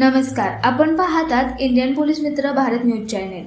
नमस्कार आपण पाहतात इंडियन पोलीस मित्र भारत न्यूज चॅनेल.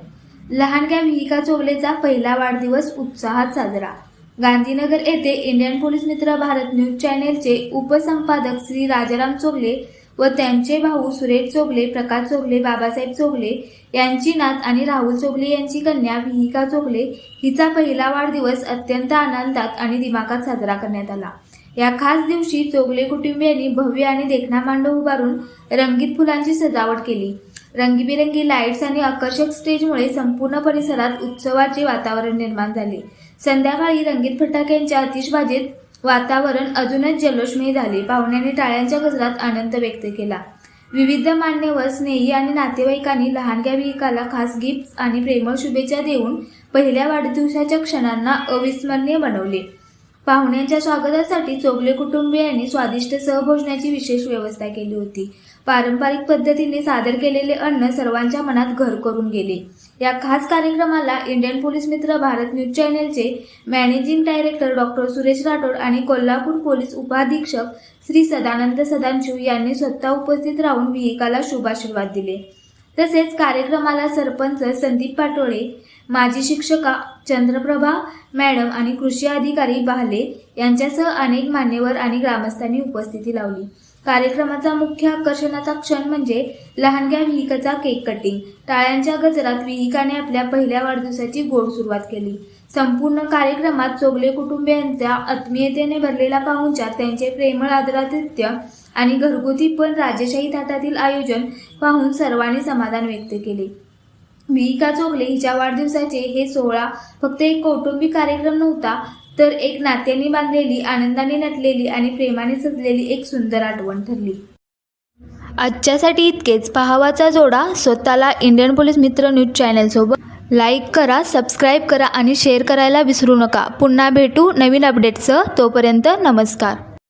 लहानग्या विहिका चोगलेचा पहिला वाढदिवस उत्साहात साजरा. गांधीनगर येथे Indian police Mitra Bharat news चॅनेलचे उपसंपादक श्री राजाराम चोगले व त्यांचे भाऊ सुरेश चोगले प्रकाश चोगले बाबासाहेब चोगले यांची नात आणि राहुल चोगले यांची कन्या विहिका चोगले हिचा पहिला वाढदिवस अत्यंत आनंदात आणि दिमागात साजरा करण्यात आला. या खास दिवशी चोगले कुटुंबियांनी भव्य आणि देखणा मांडव उभारून रंगीत फुलांची सजावट केली. रंगीबेरंगी लाईट्स आणि आकर्षक स्टेजमुळे संपूर्ण परिसरात उत्सवाचे वातावरण निर्माण झाले. संध्याकाळी रंगीत फटाक्यांच्या आतिषबाजीत वातावरण अजूनच जल्लोषमय झाले. पाहुण्यांनी टाळ्यांच्या गजरात आनंद व्यक्त केला. विविध मान्यवर स्नेही आणि नातेवाईकांनी लहानग्या विहिकाला खास गिफ्ट आणि प्रेमळ शुभेच्छा देऊन पहिल्या वाढदिवसाच्या क्षणांना अविस्मरणीय बनवले. पाहुण्यांच्या स्वागतासाठी चोगले कुटुंबियांनी स्वादिष्ट सहभोजनाची विशेष व्यवस्था केली होती. पारंपरिक पद्धतीने सादर केलेले अन्न सर्वांच्या मनात घर करून गेले. या खास कार्यक्रमाला इंडियन पोलीस मित्र Bharat news चॅनेलचे managing director doctor Suresh Rathod आणि कोल्हापूर पोलीस उपाधीक्षक श्री सदानंद सदांशू यांनी स्वतः उपस्थित राहून विहिकाला शुभाशीर्वाद दिले. तसेच कार्यक्रमाला सरपंच संदीप पाटोळे माजी शिक्षका चंद्रप्रभा मॅडम आणि कृषी अधिकारी बाहले यांच्यासह अनेक मान्यवर आणि ग्रामस्थांनी उपस्थिती लावली. कार्यक्रमाचा मुख्य आकर्षणाचा क्षण म्हणजे लहानग्या विहिकाचा केक कटिंग टाळ्यांच्या गजरात विहिकाने आपल्या पहिल्या वाढदिवसाची गोड सुरुवात केली. संपूर्ण कार्यक्रमात चोगले कुटुंबियांच्या आत्मीयतेने भरलेला पाहुणचार त्यांचे प्रेमळ आदरातिथ्य आणि घरगुती पण राजेशाही थाटातील आयोजन पाहून सर्वांनी समाधान व्यक्त केले. विहिका चोगले हिच्या वाढदिवसाचे हे सोहळा फक्त एक कौटुंबिक कार्यक्रम नव्हता तर एक नात्याने बांधलेली आनंदाने नटलेली आणि प्रेमाने सजलेली एक सुंदर आठवण ठरली. आजच्यासाठी इतकेच. पहावाचा जोडा स्वतःला इंडियन पोलीस मित्र न्यूज चॅनलसोबत लाईक करा सबस्क्राईब करा आणि शेअर करायला विसरू नका. पुन्हा भेटू नवीन अपडेटसह तोपर्यंत नमस्कार.